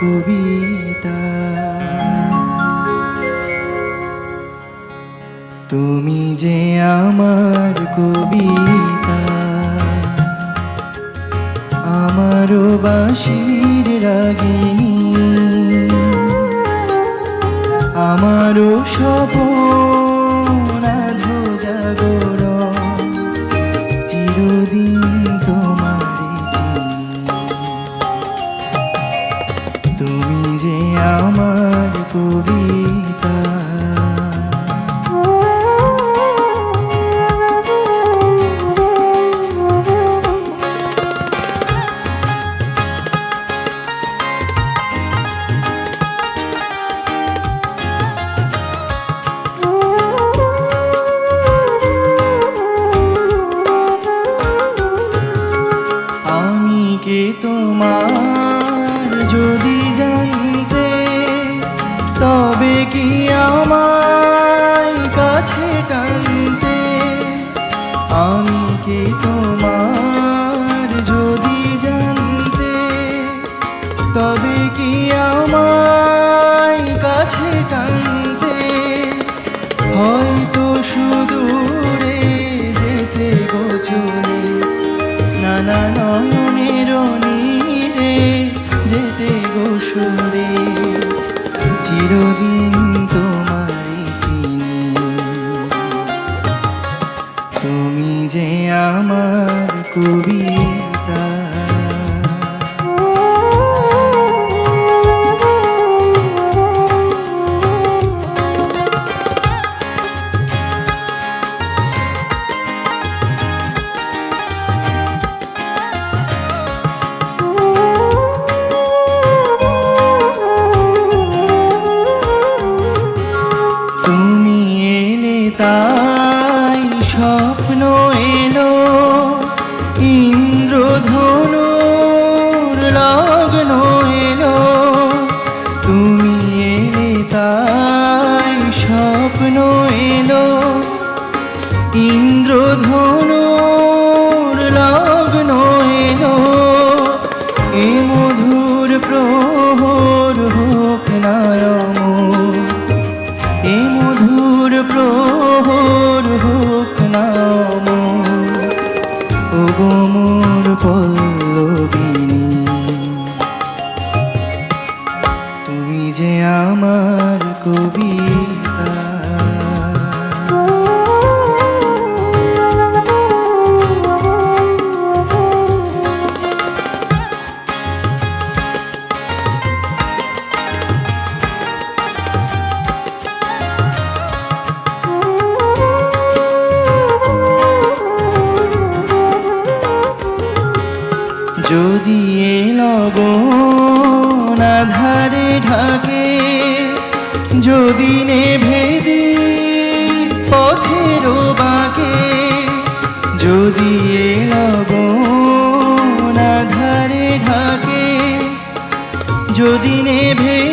কবিতা। তুমি যে আমার কবিতা আমারও বাঁশির রাগিনী আমারও স্বপন যে আমার কবিতা। তোমার সুদূরে যেতে গোচরে নানা নয়নের নীরে যেতে গোসরে। চিরদিন তোমারে চিনি। তুমি যে আমার কবিতা ইন্দ্রধনুর লগ্ন এলো। তুমি এলে তাই স্বপ্ন এলো। ইন্দ্রধনুর লগ্ন এলো। এ মধুর প্রহর হোক নায়মর যে আমার কবিতা। যদি লগন আধারে ঢাকে যদি ভেদে পথের বাকে যদি এলব না ধারে ঢাকে যদি নেভেদি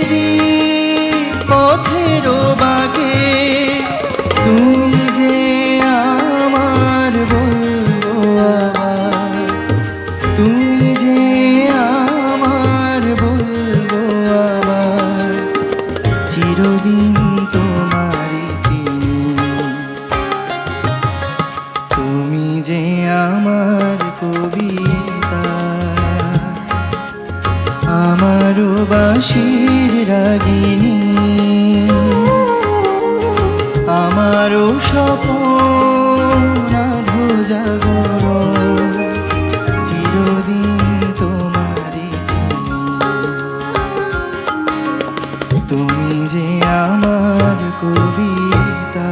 আমারও বাঁশির রাগিনী। আমারও স্বপন আধো জাগর চিরদিন তোমারে তুমি যে আমার কবিতা